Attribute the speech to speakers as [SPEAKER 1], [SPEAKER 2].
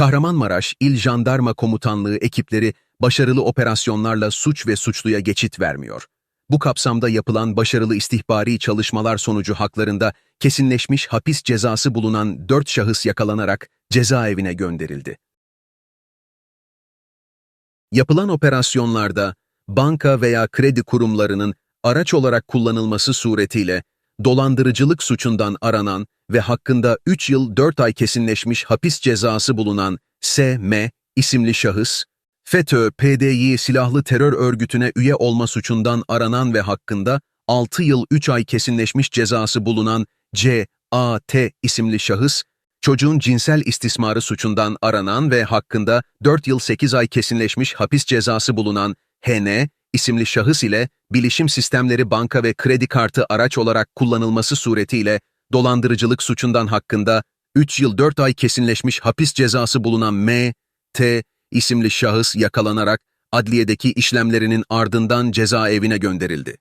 [SPEAKER 1] Kahramanmaraş İl Jandarma Komutanlığı ekipleri başarılı operasyonlarla suç ve suçluya geçit vermiyor. Bu kapsamda yapılan başarılı istihbari çalışmalar sonucu haklarında kesinleşmiş hapis cezası bulunan 4 şahıs yakalanarak cezaevine gönderildi. Yapılan operasyonlarda banka veya kredi kurumlarının araç olarak kullanılması suretiyle dolandırıcılık suçundan aranan ve hakkında 3 yıl 4 ay kesinleşmiş hapis cezası bulunan S.M. isimli şahıs, FETÖ, PDY silahlı terör örgütüne üye olma suçundan aranan ve hakkında 6 yıl 3 ay kesinleşmiş cezası bulunan C.A.T. isimli şahıs, çocuğun cinsel istismarı suçundan aranan ve hakkında 4 yıl 8 ay kesinleşmiş hapis cezası bulunan H.N. isimli şahıs ile bilişim sistemleri banka ve kredi kartı araç olarak kullanılması suretiyle dolandırıcılık suçundan hakkında 3 yıl 4 ay kesinleşmiş hapis cezası bulunan M. T. isimli şahıs yakalanarak adliyedeki işlemlerinin ardından cezaevine gönderildi.